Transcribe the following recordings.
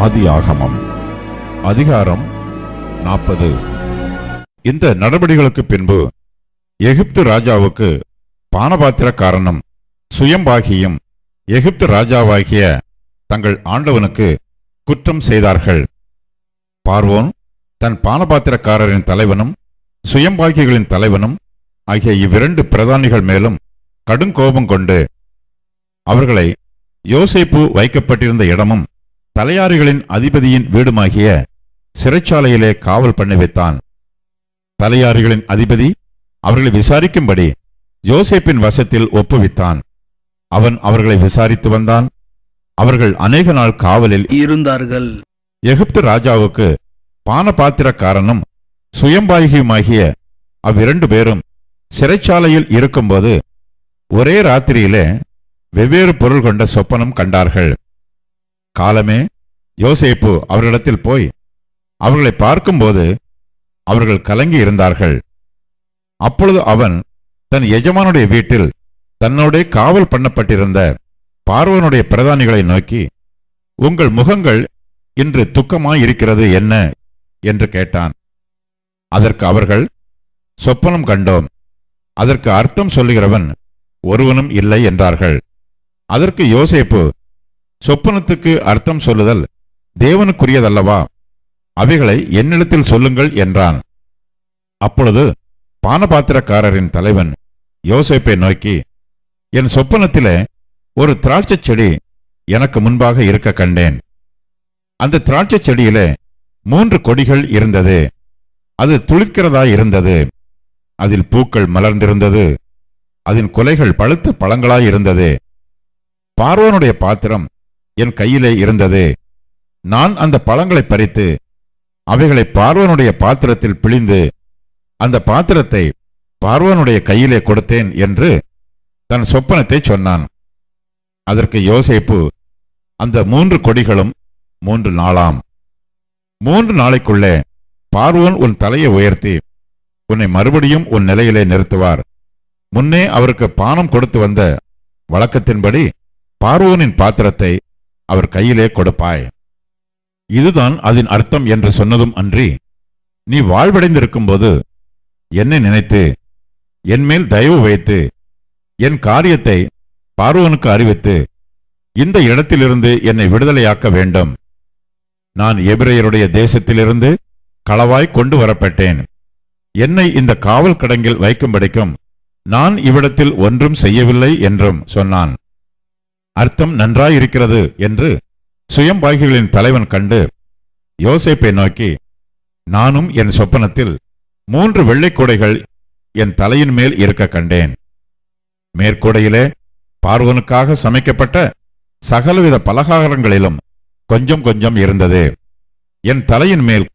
ஆதியாகமம் அதிகாரம் நாற்பது. இந்த நடவடிக்கைகளுக்கு பின்பு எகிப்து ராஜாவுக்கு பானபாத்திரக்காரனும் சுயம்பாகியும் எகிப்து ராஜாவாகிய தங்கள் ஆண்டவனுக்கு குற்றம் செய்தார்கள். பார்வோன் தன் பானபாத்திரக்காரரின் தலைவனும் சுயம்பாகிகளின் தலைவனும் ஆகிய இவ்விரண்டு பிரதானிகள் மேலும் கடும் கோபம் கொண்டு அவர்களை யோசைப்பு வைக்கப்பட்டிருந்த இடமும் தலையாரிகளின் அதிபதியின் வீடுமாகிய சிறைச்சாலையிலே காவல் பண்ணி வைத்தான். தலையாரிகளின் அதிபதி அவர்களை விசாரிக்கும்படி யோசேப்பின் வசத்தில் ஒப்புவித்தான். அவன் அவர்களை விசாரித்து வந்தான். அவர்கள் அநேக நாள் காவலில் இருந்தார்கள். எகிப்து ராஜாவுக்கு பானபாத்திரக்காரனும் சுயம்பாகியுமாகிய அவ்விரண்டு பேரும் சிறைச்சாலையில் இருக்கும்போது ஒரே ராத்திரியிலே வெவ்வேறு பொருள் கொண்ட சொப்பனம் கண்டார்கள். காலமே யோசேப்பு அவர்களிடத்தில் போய் அவர்களை பார்க்கும்போது அவர்கள் கலங்கி இருந்தார்கள். அப்பொழுது அவன் தன் எஜமானுடைய வீட்டில் தன்னோடே காவல் பண்ணப்பட்டிருந்த பார்வனுடைய பிரதானிகளை நோக்கி உங்கள் முகங்கள் இன்று துக்கமாயிருக்கிறது என்ன? என்று கேட்டான். அதற்கு அவர்கள் சொப்பனம் கண்டோம். அதற்கு அர்த்தம் சொல்லுகிறவன் ஒருவனும் இல்லை என்றார்கள். அதற்கு யோசேப்பு சொப்பனத்துக்கு அர்த்தம் சொல்லுதல் தேவனுக்குரியதல்லவா? அவைகளை என்னிடத்தில் சொல்லுங்கள் என்றான். அப்பொழுது பானபாத்திரக்காரரின் தலைவன் யோசேப்பை நோக்கி என் சொப்பனத்திலே ஒரு திராட்சைச் செடி எனக்கு முன்பாக இருக்க கண்டேன். அந்த திராட்சைச் செடியிலே மூன்று கொடிகள் இருந்தது. அது துளிர்க்கிறதா இருந்தது. அதில் பூக்கள் மலர்ந்திருந்தது. அதன் கொலைகள் பழுத்த பழங்களாய் இருந்தது. பார்வோனுடைய பாத்திரம் என் கையிலே இருந்தது. நான் அந்த பழங்களை பறித்து அவைகளை பார்வனுடைய பாத்திரத்தில் பிழிந்து அந்த பாத்திரத்தை பார்வனுடைய கையிலே கொடுத்தேன் என்று தன் சொப்பனத்தை சொன்னான். அதற்கு யோசேப்பு அந்த மூன்று கொடிகளும் மூன்று நாளாம். மூன்று நாளைக்குள்ளே பார்வோன் உன் தலையை உயர்த்தி உன்னை மறுபடியும் உன் நிலையிலே நிறுத்துவார். முன்னே அவருக்கு பானம் கொடுத்து வந்த வழக்கத்தின்படி பார்வோனின் பாத்திரத்தை அவர் கையிலே கொடுப்பாய். இதுதான் அதன் அர்த்தம் என்று சொன்னதும் அன்றி நீ வாழ்வடைந்திருக்கும்போது என்னை நினைத்து என்மேல் தயவு வைத்து என் காரியத்தை பார்வோனுக்கு அறிவித்து இந்த இடத்திலிருந்து என்னை விடுதலையாக்க வேண்டும். நான் எபிரேயருடைய தேசத்திலிருந்து களவாய் கொண்டு வரப்பட்டேன். என்னை இந்த காவல் கடங்கில் வைக்கும்படிக்கும் நான் இவ்விடத்தில் ஒன்றும் செய்யவில்லை என்றும் சொன்னான். அர்த்தம் நன்றாயிருக்கிறது என்று சுயம்பாகிகளின் தலைவன் கண்டு யோசேப்பை நோக்கி நானும் என் சொப்பனத்தில் மூன்று வெள்ளைக்கூடைகள் என் தலையின் மேல் இருக்க கண்டேன். மேற்கூடையிலே பார்வனுக்காக சமைக்கப்பட்ட சகலவித பலகாரங்களிலும் கொஞ்சம் கொஞ்சம் இருந்தது. என் தலையின் மேல்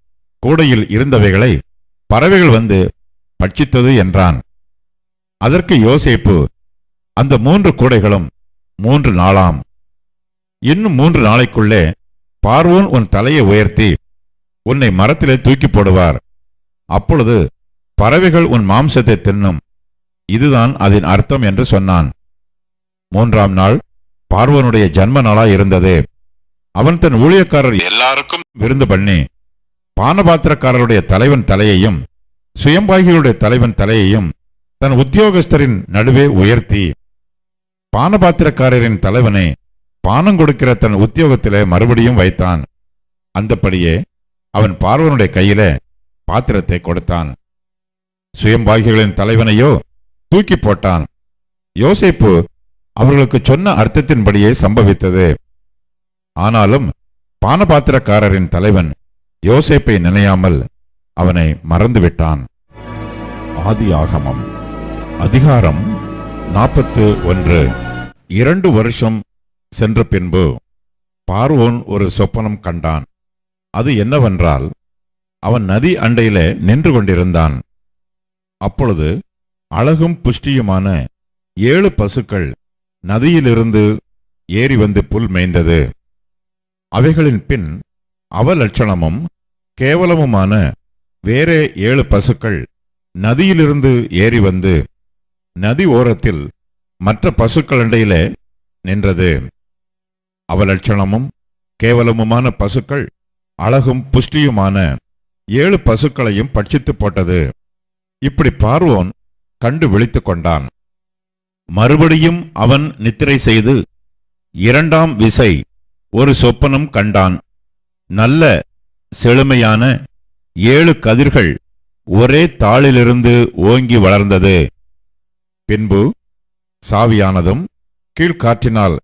கூடையில் இருந்தவைகளை பறவைகள் வந்து பட்சித்தது என்றான். அதற்கு யோசேப்பு அந்த மூன்று கூடைகளும் மூன்று நாளாம். இன்னும் மூன்று நாளைக்குள்ளே பார்வோன் உன் தலையை உயர்த்தி உன்னை மரத்திலே தூக்கி போடுவார். அப்பொழுது பறவைகள் உன் மாம்சத்தை தின்னும். இதுதான் அதன் அர்த்தம் என்று சொன்னான். மூன்றாம் நாள் பார்வனுடைய ஜன்ம நாளா இருந்தது. அவன் தன் ஊழியக்காரர் எல்லாருக்கும் விருந்து பண்ணி பானபாத்திரக்காரருடைய தலைவன் தலையையும் சுயம்பாகிகளுடைய தலைவன் தலையையும் தன் உத்தியோகஸ்தரின் நடுவே உயர்த்தி பானபாத்திரக்காரரின் தலைவனை பானம் கொடுக்கிற தன் உத்தியோகத்திலே மறுபடியும் வைத்தான். அந்தப்படியே அவன் பார்வனுடைய கையில பாத்திரத்தை கொடுத்தான். சுயம்பாகிகளின் தலைவனையோ தூக்கி போட்டான். யோசேப்பு அவர்களுக்கு சொன்ன அர்த்தத்தின்படியே சம்பவித்தது. ஆனாலும் பானபாத்திரக்காரரின் தலைவன் யோசேப்பை நினையாமல் அவனை மறந்துவிட்டான். ஆதியாகமம் அதிகாரம் நாற்பத்து ஒன்று இரண்டு வருஷம் சென்ற பின்பு பார்வோன் ஒரு சொப்பனம் கண்டான். அது என்னவென்றால் அவன் நதி அண்டையிலே நின்று கொண்டிருந்தான். அப்பொழுது அழகும் புஷ்டியுமான ஏழு பசுக்கள் நதியிலிருந்து ஏறி வந்து புல் மேய்ந்தது. அவைகளின் பின் அவலட்சணமும் கேவலமுமான வேறே ஏழு பசுக்கள் நதியிலிருந்து ஏறி வந்து நதி ஓரத்தில் மற்ற பசுக்களண்டையிலே நின்றது. அவலட்சணமும் கேவலமுமான பசுக்கள் அழகும் புஷ்டியுமான ஏழு பசுக்களையும் பட்சித்து போட்டது. இப்படி பார்வோன் கண்டு விழித்துக் கொண்டான் மறுபடியும் அவன் நித்திரை செய்து இரண்டாம் விசை ஒரு சொப்பனம் கண்டான். நல்ல செழுமையான ஏழு கதிர்கள் ஒரே தாளிலிருந்து ஓங்கி வளர்ந்தது. பின்பு சாவியானதும் கீழ்காற்றினால்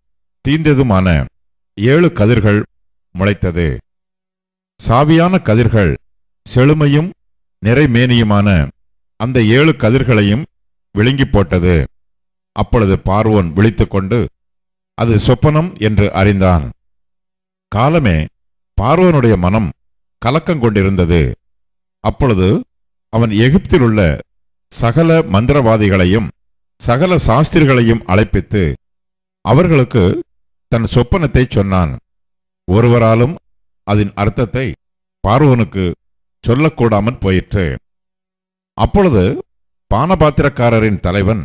தீந்ததுமான ஏழு கதிர்கள் முளைத்தது. சாவியான கதிர்கள் செழுமையும் நிறைமேனியுமான அந்த ஏழு கதிர்களையும் விழுங்கி போட்டது. அப்பொழுது பார்வோன் விழித்துக்கொண்டு அது சொப்பனம் என்று அறிந்தான். காலமே பார்வோனுடைய மனம் கலக்கம் கொண்டிருந்தது. அப்பொழுது அவன் எகிப்தில் உள்ள சகல மந்திரவாதிகளையும் சகல சாஸ்திரிகளையும் அழைப்பித்து அவர்களுக்கு தன் சொப்பனத்தை சொன்னான். ஒருவராலும் அதன் அர்த்தத்தை பார்வனுக்கு சொல்லக்கூடாமற் போயிற்று. அப்பொழுது பானபாத்திரக்காரரின் தலைவன்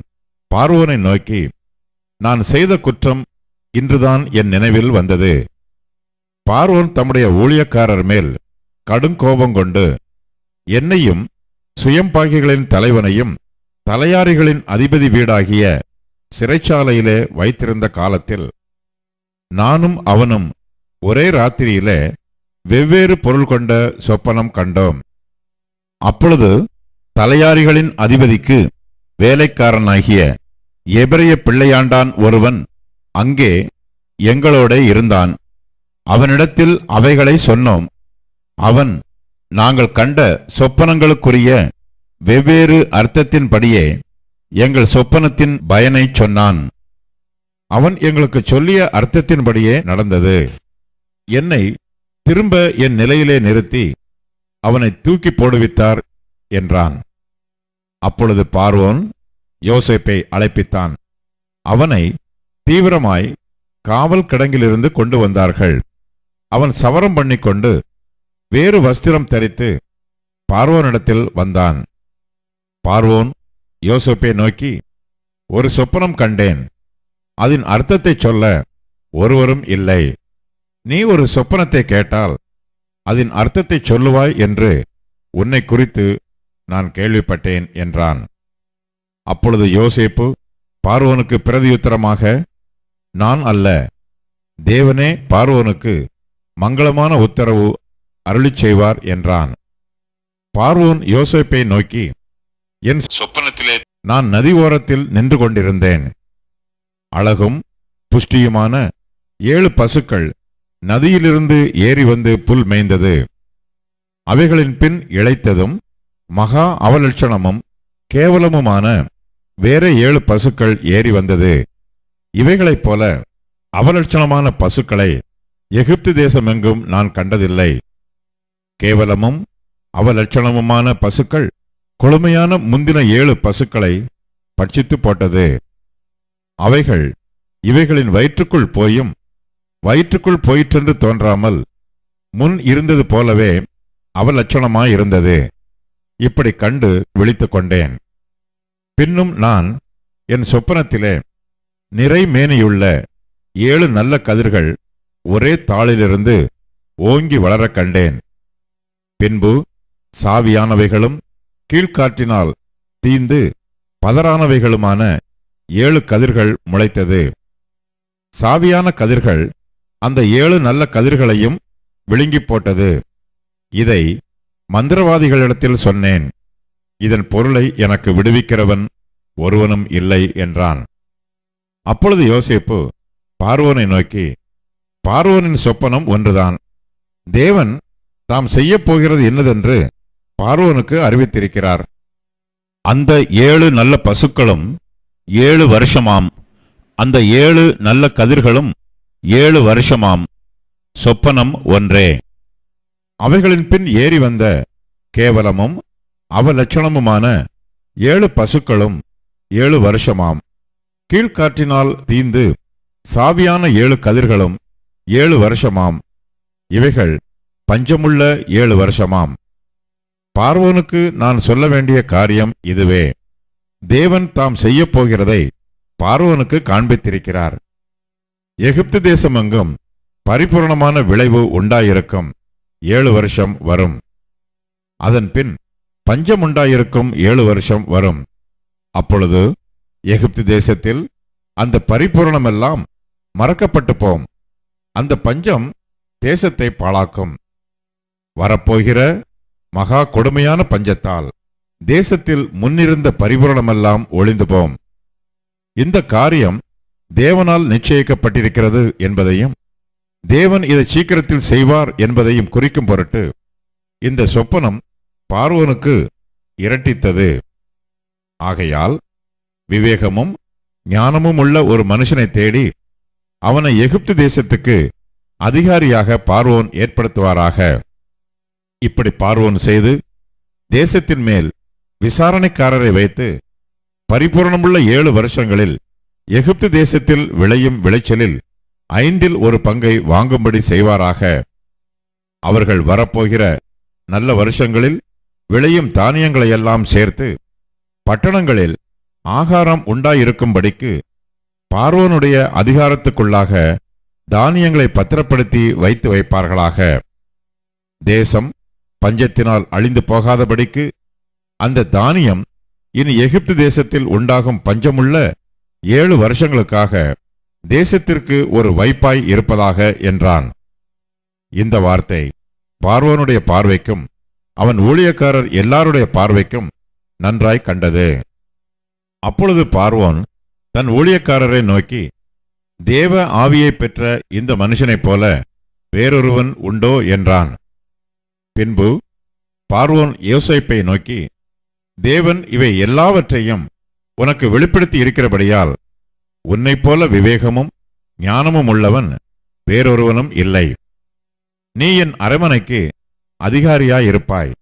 பார்வோனை நோக்கி நான் செய்த குற்றம் இன்றுதான் என் நினைவில் வந்தது. பார்வோன் தம்முடைய ஊழியக்காரர் மேல் கடும் கோபம் கொண்டு என்னையும் சுயம்பாகிகளின் தலைவனையும் தலையாரிகளின் அதிபதி வீடாகிய சிறைச்சாலையிலே வைத்திருந்த காலத்தில் நானும் அவனும் ஒரே ராத்திரியிலே வெவ்வேறு பொருள் கொண்ட சொப்பனம் கண்டோம். அப்பொழுது தலையாரிகளின் அதிபதிக்கு வேலைக்காரனாகிய எபிரைய பிள்ளையாண்டான் ஒருவன் அங்கே எங்களோட இருந்தான். அவனிடத்தில் அவைகளை சொன்னோம். அவன் நாங்கள் கண்ட சொப்பனங்களுக்குரிய வெவ்வேறு அர்த்தத்தின்படியே எங்கள் சொப்பனத்தின் பயனை சொன்னான். அவன் எங்களுக்கு சொல்லிய அர்த்தத்தின்படியே நடந்தது. என்னை திரும்ப என் நிலையிலே நிறுத்தி அவனை தூக்கி போடுவித்தார் என்றான். அப்பொழுது பார்வோன் யோசேப்பை அழைப்பித்தான். அவனை தீவிரமாய் காவல் கிடங்கிலிருந்து கொண்டு வந்தார்கள். அவன் சவரம் பண்ணிக்கொண்டு வேறு வஸ்திரம் தரித்து பார்வோனிடத்தில் வந்தான். பார்வோன் யோசப்பை நோக்கி ஒரு சொப்பனம் கண்டேன். அதன் அர்த்தத்தை சொல்ல ஒருவரும் இல்லை. நீ ஒரு சொப்பனத்தை கேட்டால் அதன் அர்த்தத்தை சொல்லுவாய் என்று உன்னை குறித்து நான் கேள்விப்பட்டேன் என்றான். அப்பொழுது யோசேப்பு பார்வோனுக்கு பிரதியுத்தரமாக நான் அல்ல தேவனே பார்வோனுக்கு மங்களமான உத்தரவு அருளிச் செய்வார் என்றான். பார்வோன் யோசேப்பை நோக்கி என் சொப்பனத்திலே நான் நதி ஓரத்தில் நின்று கொண்டிருந்தேன். அழகும் புஷ்டியுமான ஏழு பசுக்கள் நதியிலிருந்து ஏறி வந்து புல் மேய்ந்தது. அவைகளின் பின் இழைத்ததும் மகா அவலட்சணமும் கேவலமுமான வேற ஏழு பசுக்கள் ஏறி வந்தது. இவைகளைப் போல அவலட்சணமான பசுக்களை எகிப்து தேசமெங்கும் நான் கண்டதில்லை. கேவலமும் அவலட்சணமுமான பசுக்கள் கொழுமையான முந்தின ஏழு பசுக்களை பட்சித்து போட்டது. அவைகள் இவைகளின் வயிற்றுக்குள் போயும் வயிற்றுக்குள் போயிற்றென்று தோன்றாமல் முன் இருந்தது போலவே அவலட்சணமாயிருந்தது. இப்படி கண்டு விழித்து கொண்டேன் பின்னும் நான் என் சொப்பனத்திலே நிறைமேனியுள்ள ஏழு நல்ல கதிர்கள் ஒரே தாளிலிருந்து ஓங்கி வளரக் கண்டேன். பின்பு சாவியானவைகளும் கீழ்காற்றினால் தீந்து பதறானவைகளுமான ஏழு கதிர்கள் முளைத்தது. சாவியான கதிர்கள் அந்த ஏழு நல்ல கதிர்களையும் விழுங்கிப் போட்டது. இதை மந்திரவாதிகளிடத்தில் சொன்னேன் இதன் பொருளை எனக்கு விடுவிக்கிறவன் ஒருவனும் இல்லை என்றான். அப்பொழுது யோசேப்பு பார்வோனை நோக்கி பார்வோனின் சொப்பனம் ஒன்றுதான். தேவன் தாம் செய்யப் போகிறது என்னதென்று பார்வோனுக்கு அறிவித்திருக்கிறார். அந்த ஏழு நல்ல பசுக்களும் ஏழு வருஷமாம். அந்த ஏழு நல்ல கதிர்களும் ஏழு வருஷமாம். சொப்பனம் ஒன்றே. அவைகளின் பின் ஏறி வந்த கேவலமும் அவலட்சணமுமான ஏழு பசுக்களும் ஏழு வருஷமாம். கீழ்காற்றினால் தீந்து சாவியான ஏழு கதிர்களும் ஏழு வருஷமாம். இவைகள் பஞ்சமுள்ள ஏழு வருஷமாம். பார்வோனுக்கு நான் சொல்ல வேண்டிய காரியம் இதுவே. தேவன் தாம் செய்யப் போகிறதை பார்வோனுக்கு காண்பித்திருக்கிறார். எகிப்து தேசமெங்கும் பரிபூரணமான விளைவு உண்டாயிருக்கும். ஏழு வருஷம் வரும். அதன் பின் பஞ்சம் உண்டாயிருக்கும் ஏழு வருஷம் வரும். அப்பொழுது எகிப்து தேசத்தில் அந்த பரிபூரணமெல்லாம் மறக்கப்பட்டு போம் அந்த பஞ்சம் தேசத்தை பாழாக்கும். வரப்போகிற மகா கொடுமையான பஞ்சத்தால் தேசத்தில் முன்னிருந்த பரிபூரணமெல்லாம் ஒளிந்து போம் இந்த காரியம் தேவனால் நிச்சயிக்கப்பட்டிருக்கிறது என்பதையும் தேவன் இதை சீக்கிரத்தில் செய்வார் என்பதையும் குறிக்கும் பொருட்டு இந்த சொப்பனம் பார்வோனுக்கு இரட்டித்தது. ஆகையால் விவேகமும் ஞானமும் உள்ள ஒரு மனுஷனை தேடி அவனை எகிப்து தேசத்துக்கு அதிகாரியாக பார்வோன் ஏற்படுத்துவாராக. இப்படி பார்வோன் செய்து தேசத்தின் மேல் விசாரணைக்காரரை வைத்து பரிபூரணமுள்ள ஏழு வருஷங்களில் எகிப்து தேசத்தில் விளையும் விளைச்சலில் ஐந்தில் ஒரு பங்கை வாங்கும்படி செய்வாராக. அவர்கள் வரப்போகிற நல்ல வருஷங்களில் விளையும் தானியங்களையெல்லாம் சேர்த்து பட்டணங்களில் ஆகாரம் உண்டாயிருக்கும்படிக்கு பார்வோனுடைய அதிகாரத்துக்குள்ளாக தானியங்களை பத்திரப்படுத்தி வைத்து வைப்பார்களாக. தேசம் பஞ்சத்தினால் அழிந்து போகாதபடிக்கு அந்த தானியம் இனி எகிப்து தேசத்தில் உண்டாகும் பஞ்சமுள்ள ஏழு வருஷங்களுக்காக தேசத்திற்கு ஒரு வைப்பாய் இருப்பதாக என்றான். இந்த வார்த்தை பார்வோனுடைய பார்வைக்கும் அவன் ஊழியக்காரர் எல்லாருடைய பார்வைக்கும் நன்றாய் கண்டது. அப்பொழுது பார்வோன் தன் ஊழியக்காரரை நோக்கி தேவ ஆவியைப் பெற்ற இந்த மனுஷனைப் போல வேறொருவன் உண்டோ? என்றான். பின்பு பார்வோன் யோசைப்பை நோக்கி தேவன் இவை எல்லாவற்றையும் உனக்கு வெளிப்படுத்தி இருக்கிறபடியால் உன்னைப் போல விவேகமும் ஞானமும் உள்ளவன் வேறொருவனும் இல்லை. நீ என் அரமனைக்கு அதிகாரியாயிருப்பாய்.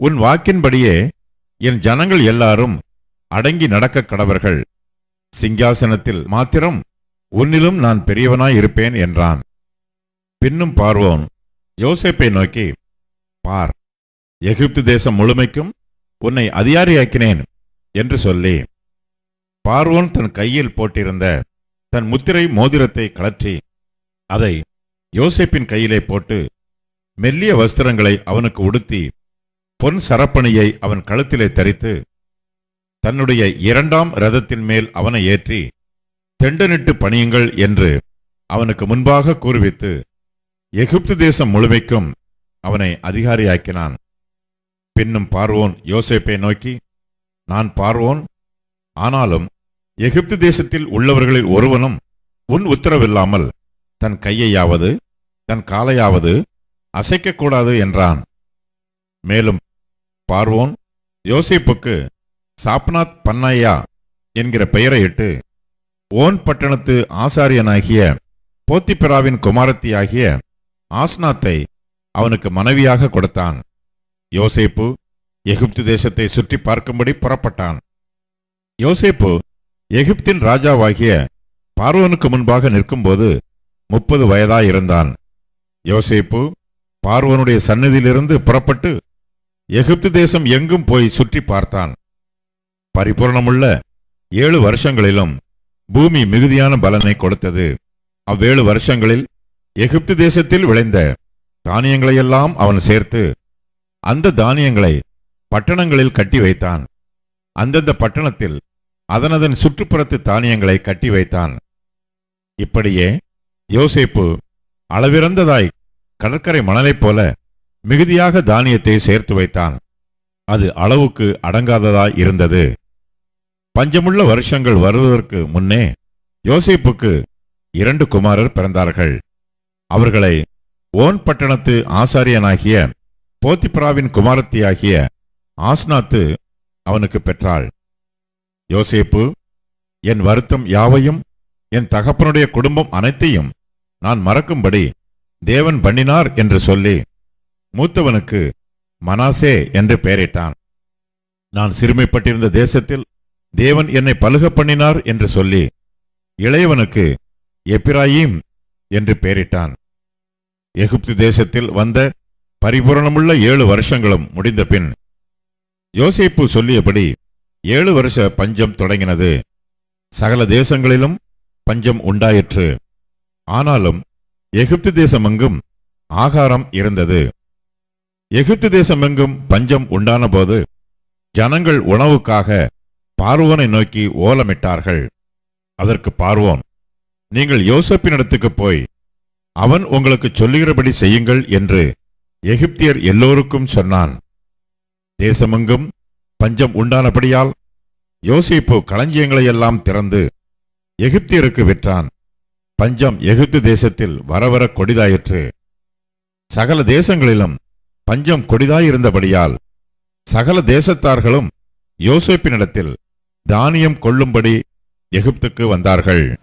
உன் வாக்கின்படியே என் ஜனங்கள் எல்லாரும் அடங்கி நடக்க கடவர்கள். சிங்காசனத்தில் மாத்திரம் உன்னிலும் நான் பெரியவனாயிருப்பேன் என்றான். பின்னும் பார்வோன் யோசேப்பை நோக்கி பார் எகிப்து தேசம் முழுமைக்கும் உன்னை அதிகாரியாக்கினேன் என்று சொல்லி பார்வோன் தன் கையில் போட்டிருந்த தன் முத்திரை மோதிரத்தை கழற்றி அதை யோசேப்பின் கையிலே போட்டு மெல்லிய வஸ்திரங்களை அவனுக்கு உடுத்தி பொன் சரப்பணியை அவன் கழுத்திலே தரித்து தன்னுடைய இரண்டாம் ரதத்தின் மேல் அவனை ஏற்றி தெண்டனிட்டு பணியுங்கள் என்று அவனுக்கு முன்பாக கூறுவித்து எகிப்து தேசம் முழுமைக்கும் அவனை அதிகாரியாக்கினான். பின்னும் பார்வோன் யோசேப்பை நோக்கி நான் பார்வோன் ஆனாலும் எகிப்து தேசத்தில் உள்ளவர்களில் ஒருவனும் உன் உத்தரவில்லாமல் தன் கையையாவது தன் காலையாவது அசைக்கக்கூடாது என்றான். மேலும் பார்வோன் யோசேப்புக்கு சாப்னாத் பன்னாயா என்கிற பெயரையிட்டு ஓன் பட்டணத்து ஆசாரியனாகிய போத்திபிராவின் குமாரத்தியாகிய ஆஸ்னாத்தை அவனுக்கு மனைவியாக கொடுத்தான். யோசேப்பு எகிப்து தேசத்தை சுற்றி பார்க்கும்படி புறப்பட்டான். யோசேப்பு எகிப்தின் ராஜாவாகிய பார்வோனுக்கு முன்பாக நிற்கும்போது முப்பது வயதாயிருந்தான். யோசேப்பு பார்வனுடைய சன்னதியிலிருந்து புறப்பட்டு எகிப்து தேசம் எங்கும் போய் சுற்றி பார்த்தான். பரிபூர்ணமுள்ள ஏழு வருஷங்களிலும் பூமி மிகுதியான பலனை கொடுத்தது. அவ்வேழு வருஷங்களில் எகிப்து தேசத்தில் விளைந்த தானியங்களையெல்லாம் அவன் சேர்த்து அந்த தானியங்களை பட்டணங்களில் கட்டி வைத்தான். அந்தந்த பட்டணத்தில் அதனதன் சுற்றுப்புறத்து தானியங்களை கட்டி வைத்தான். இப்படியே யோசேப்பு அளவிறந்ததாய் கடற்கரை மணலைப் போல மிகுதியாக தானியத்தை சேர்த்து வைத்தான். அது அளவுக்கு அடங்காததாய் இருந்தது. பஞ்சமுள்ள வருஷங்கள் வருவதற்கு முன்னே யோசேப்புக்கு இரண்டு குமாரர் பிறந்தார்கள். அவர்களை ஓன் பட்டணத்து ஆசாரியனாகிய போத்திப்ராவின் குமாரத்தியாகிய ஆஸ்னாத்து அவனுக்கு பெற்றாள். யோசேப்பு என் வருத்தம் யாவையும் என் தகப்பனுடைய குடும்பம் அனைத்தையும் நான் மறக்கும்படி தேவன் பண்ணினார் என்று சொல்லி மூத்தவனுக்கு மனாசே என்று பெயரிட்டான். நான் சிறுமைப்பட்டிருந்த தேசத்தில் தேவன் என்னை பழுக பண்ணினார் என்று சொல்லி இளையவனுக்கு எப்பிராயீம் என்று பெயரிட்டான். எகிப்து தேசத்தில் வந்த பரிபூரணமுள்ள ஏழு வருஷங்களும் முடிந்த பின் யோசிப்பு சொல்லியபடி ஏழு வருஷ பஞ்சம் தொடங்கினது. சகல தேசங்களிலும் பஞ்சம் உண்டாயிற்று. ஆனாலும் எகிப்து தேசமெங்கும் ஆகாரம் இருந்தது. எகிப்து தேசமெங்கும் பஞ்சம் உண்டானபோது ஜனங்கள் உணவுக்காக பார்வோனை நோக்கி ஓலமிட்டார்கள். அதற்கு பார்வோன் நீங்கள் யோசப்பினிடத்துக்கு போய் அவன் உங்களுக்கு சொல்லுகிறபடி செய்யுங்கள் என்று எகிப்தியர் எல்லோருக்கும் சொன்னான். தேசமெங்கும் பஞ்சம் உண்டானபடியால் யோசேப்பு களஞ்சியங்களையெல்லாம் திறந்து எகிப்தியருக்கு விற்றான். பஞ்சம் எகிப்து தேசத்தில் வரவர கொடிதாயிற்று. சகல தேசங்களிலும் பஞ்சம் கொடிதாயிருந்தபடியால் சகல தேசத்தார்களும் யோசேப்பினிடத்தில் தானியம் கொள்ளும்படி எகிப்துக்கு வந்தார்கள்.